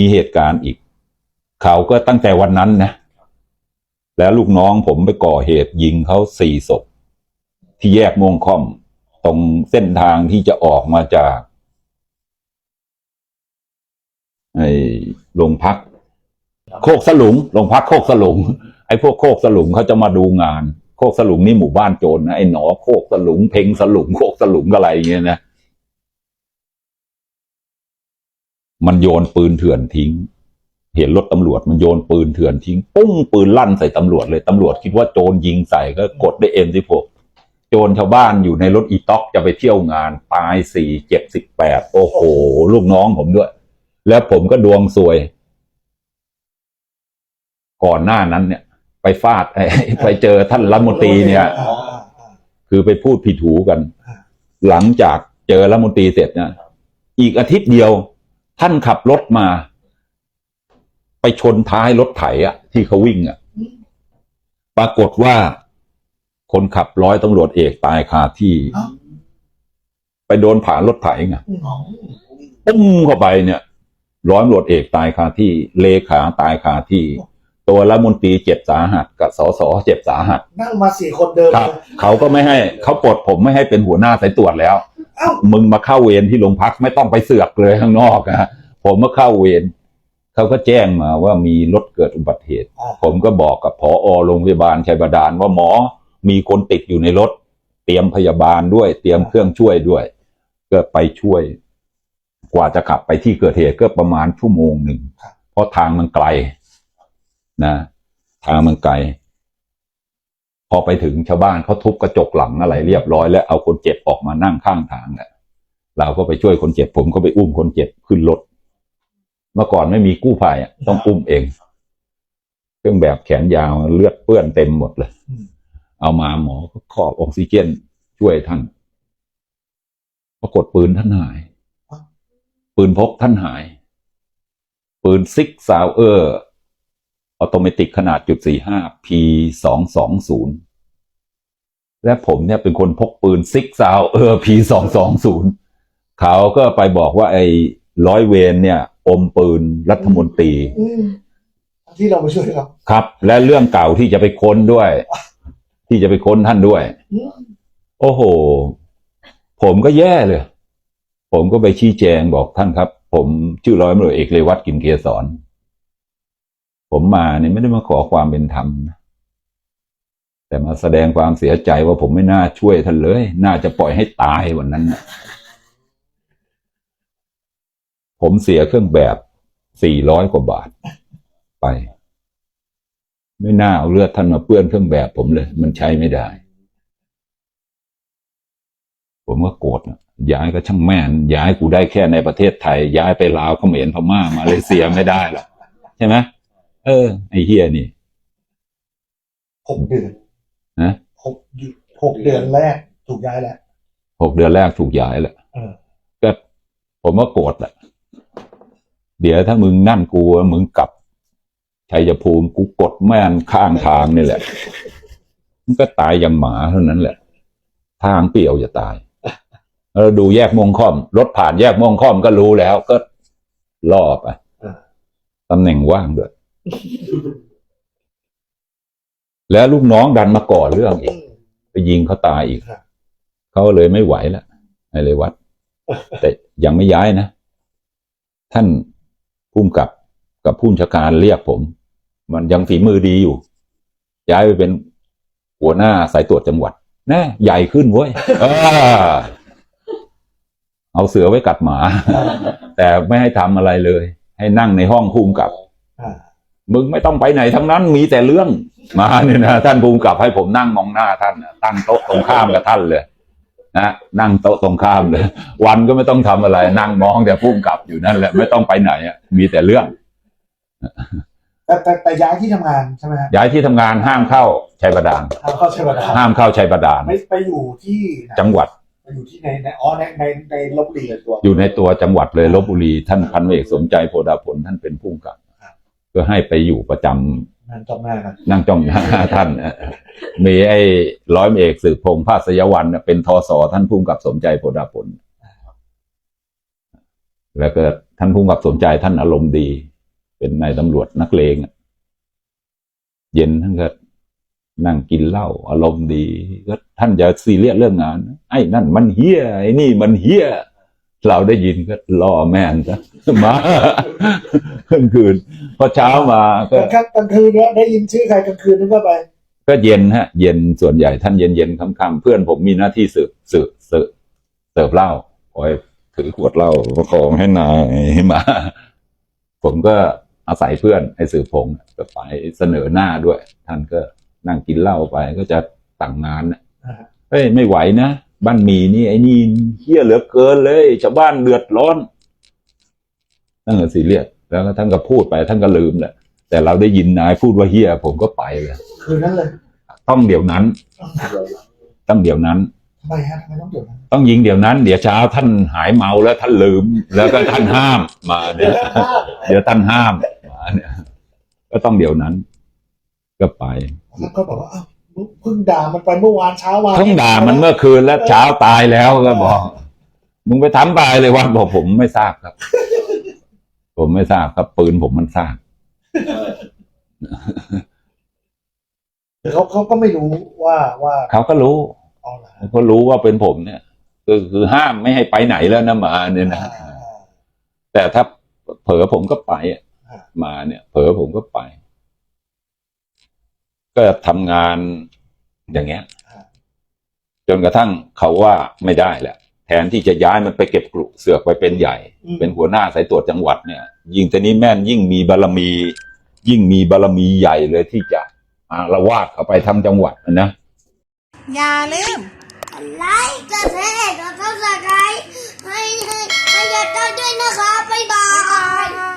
มีเหตุการณ์อีก เขาก็ตั้งแต่วันนั้นนะ แล้วลูกน้องผมไปก่อเหตุยิงเขาสี่ศพ ที่แยกม่วงค่อม ตรงเส้นทางที่จะออกมาจากไอ้โรงพัก โคกสลุงโรงพักโคกสลุง ไอ้พวกโคกสลุงเขาจะมาดูงาน โคกสลุงนี่หมู่บ้านโจรนะไอ้หนอโคกสลุง เพ่งสลุงโคกสลุงอะไรอย่างเงี้ยนะ มันโยนปืนเถื่อนทิ้ง เห็นรถตำรวจมันโยนปืนเถื่อนทิ้งปุ้งปืนลั่นใส่ตำรวจเลยตำรวจคิดว่าโจรยิงใส่ก็กดได้เอ็มสิบหกโจรชาวบ้านอยู่ในรถอีต็อกจะไปเที่ยวงานตายสี่เจ็บสิบแปดโอ้โห ลูกน้องผมด้วย แล้วผมก็ดวงซวย ก่อนหน้านั้นเนี่ย ไปฟาดไปเจอท่านรัฐมนตรีเนี่ย คือไปพูดผิดหูกัน หลังจากเจอรัฐมนตรีเสร็จเนะอีกอาทิตย์เดียว ท่านขับรถมา ไปชนท้ายรถไถอะที่เขาวิ่งอะปรากฏว่า คนขับร้อยตำรวจเอกตายคาที่เอ้าไปโดนผ่านรถไถไงอ๋อปุ้มเข้าไปเนี่ยร้อยตำรวจเอกตายคาที่ เลขาตายคาที่ ตัวรัฐมนตรีเจ็บสาหัส กับสสเจ็บสาหัส นั่งมาสี่คนเดิมครับเขาก็ไม่ให้เขาปลดผมไม่ให้เป็นหัวหน้าสายตรวจแล้วเอ้า มึงมาเข้าเวรที่โรงพักไม่ต้องไปเสือกเลยข้างนอกอะผมมาเข้าเวรเขาก็แจ้งมาว่ามีรถเกิดอุบัติเหตุอ่าผมก็บอกกับพอโรงพยาบาลชัยบาดาลว่าหมอมีคนติดอยู่ในรถ เตรียมพยาบาลด้วย เตรียมเครื่องช่วยด้วย ก็ไปช่วย กว่าจะขับไปที่เกิดเหตุก็ประมาณชั่วโมงหนึ่งเพราะทางมันไกล นะ ทางมันไกล พอไปถึงชาวบ้านเขาทุบกระจกหลังอะไรเรียบร้อยแล้วเอาคนเจ็บออกมานั่งข้างทางเนี่ยเราก็ไปช่วยคนเจ็บผมก็ไปอุ้มคนเจ็บขึ้นรถเมื่อก่อนไม่มีกู้ภัยอะต้องอุ้มเอง เครื่องแบบแขนยาวเลือดเปื้อนเต็มหมดเลยอืมเอามาหมอก็ครอบออกซิเจนช่วยท่านปรากฏปืนท่านหาย ปืนพกท่านหาย ปืนซิกซาวเออร์ ออโตเมติกขนาดจุดสี่ห้า P สองสองศูนย์และผมเนี่ยเป็นคนพกปืนซิกซาวเออร์ P สองสองศูนย์เขาก็ไปบอกว่าไอ้ร้อยเวรเนี่ย อมปืนรัฐมนตรี อืมที่เรามาช่วยเขาครับ และเรื่องเก่าที่จะไปค้นด้วย ที่จะไปค้นท่านด้วย อืมโอ้โห ผมก็แย่เลย ผมก็ไปชี้แจงบอกท่านครับ ผมชื่อร้อยตำรวจเอกเรวัตกินเกษร ผมมาเนี่ยไม่ได้มาขอความเป็นธรรมนะแต่มาแสดงความเสียใจว่าผมไม่น่าช่วยท่านเลย น่าจะปล่อยให้ตายวันนั้นนะผมเสียเครื่องแบบสี่ร้อยกว่าบาทไป ไม่น่าเอาเลือดท่านมาเปื้อนเครื่องแบบผมเลย มันใช้ไม่ได้ ผมก็โกรธย้ายก็ช่างแม่นย้ายกูได้แค่ในประเทศไทย ย้ายไปลาวเขมรพม่ามาเลเซียไม่ได้หรอกใช่ไหม เออ ไอ้เฮียนี่หกเดือนนะหกหยุดหกเดือนแรกถูกย้ายแล้วหกเดือนแรกถูกย้ายแหละเออก็ผมก็โกรธแหละเดี๋ยวถ้ามึงนั่นกูมึงกลับชัยภูมิกูกดแม่นข้างทางนี่แหละมันก็ตายอย่างหมาเท่านั้นแหละ ทางเปรี่ยวจะตายเราดูแยกม่วงค่อม รถผ่านแยกม่วงค่อมก็รู้แล้วก็ล่อไปเออตำแหน่งว่างด้วย แล้วลูกน้องดันมาก่อเรื่องอีอืกมไปยิงเขาตายอีกครับเขาเลยไม่ไหวแล้วไอ้เลยวัดแต่ยังไม่ย้ายนะ ท่านผู้กำกับกับผู้บัญชาการเรียกผม มันยังฝีมือดีอยู่ ย้ายไปเป็นหัวหน้าสายตรวจจังหวัดแน่ใหญ่ขึ้นเว้ยเออเอาเสือไว้กัดหมา แต่ไม่ให้ทำอะไรเลย ให้นั่งในห้องภูมิกับอ่า มึงไม่ต้องไปไหนทั้งนั้นมีแต่เรื่องมาเนี่ยนะท่านภูมิกับให้ผมนั่งมองหน้าท่านนะตั้งโต๊ะตรงข้ามกับท่านเลยนะนั่งโต๊ะตรงข้ามเลย วันก็ไม่ต้องทำอะไร นั่งมองแต่ภูมิกับอยู่นั่นแหละไม่ต้องไปไหนอะมีแต่เรื่องแต่แต่แต่ย้ายที่ทำงานใช่ไหมฮะย้ายที่ทำงานห้ามเข้าชัยบาดาลทำเข้าใช่ไหมห้ามเข้าชัยบาดาลไม่ไปอยู่ที่ไหนจังหวัดไปอยู่ที่ในในอ๋อในในในลบบุรีตัวอยู่ในตัวจังหวัดเลยลบบุรีท่านพันเอกสมใจโพดาผลท่านเป็นผู้กำกับ เพื่อให้ไปอยู่ประจำงานจำหน้ากันนั่งจ้องหน้าท่านเอ่อมีไอ้ร้อยเอกสืบพงษ์ภาสยวันน่ะเป็นทศท่านผู้กำกับสมใจโพดาผล แล้วก็ท่านผู้กำกับสมใจท่านอารมณ์ดี เป็นนายตำรวจนักเลงอะเย็นท่านก็นั่งกินเหล้าอารมณ์ดีก็ท่านจะซีเรียสเรื่องงาน ไอ้นั่นมันเฮี้ยไอ้นี่มันเฮี้ย เราได้ยินก็ล่อแม่นซะมากลางคืน พอเช้ามาก็กลางค่ำกลางคืนเนี่ยได้ยินชื่อใครกลางคืนนึกว่าไป ก็เย็นฮะ เย็นส่วนใหญ่ท่านเย็นเย็นๆค่ำๆเพื่อนผมมีหน้าที่สืบสืบสืบเสิร์ฟเหล้าคอยถือขวดเหล้าประคองให้นายมา ผมก็อาศัยเพื่อนไอ้สืบพงษ์ก็ไปเสนอหน้าด้วย ท่านก็นั่งกินเหล้าไปก็จะสั่งงานน่ะอ่าเฮ้ยไม่ไหวนะ บ้านหมีนี่ไอ้นี่เฮี้ยเหลือเกินเลยชาวบ้านเดือดร้อนท่านก็ซีเรียสแล้วก็ท่านก็พูดไปท่านก็ลืมแหละแต่เราได้ยินนายพูดว่าเฮี้ยผมก็ไปเลยคืนนั้นเลย ต้องเดี๋ยวนั้น ต้องเดี๋ยวนั้นทำไมฮะทำไมต้องเดี๋ยวนั้นต้องยิงเดี๋ยวนั้น เดี๋ยวเช้าท่านหายเมาแล้วท่านลืม แล้วก็ท่านห้ามมาเนี่ยเดี๋ยวท่านห้ามมาเนี่ยก็ต้องเดี๋ยวนั้น ก็ไป แล้วก็บอกว่าอ้าว เพิ่งด่ามันไปเมื่อวานเช้าวานเพิ่งด่ามันเมื่อคืนแล้วเช้าตายแล้วก็บอก มึงไปทำตายเลยวันบอกผมไม่ทราบครับ ผมไม่ทราบครับ ปืนผมมันทราบคือเขาเขาก็ไม่รู้ว่าว่าเขาก็รู้อ๋อเหรอเขาก็รู้ว่าเป็นผมเนี่ยคือคือห้ามไม่ให้ไปไหนแล้วนะมาเนี่ยนะอ่าแต่ถ้าเผลอผมก็ไปอะอ่ามาเนี่ย เผลอผมก็ไป ก็ทำงานอย่างเงี้ย จนกระทั่งเขาว่าไม่ได้แหละแทนที่จะย้ายมันไปเก็บกลุเสือกไปเป็นใหญ่อืมเป็นหัวหน้าสายตรวจจังหวัดเนี่ย ยิ่งแต่นี้แม่นยิ่งมีบารมี ยิ่งมีบารมีใหญ่เลยที่จะอารวาดเข้าไปทำจังหวัดนะอย่าลืมไลค์กดแชร์กดซับสไครต์ให้ให้ให้ยาเจ้าด้วยนะคะบ๊ายบาย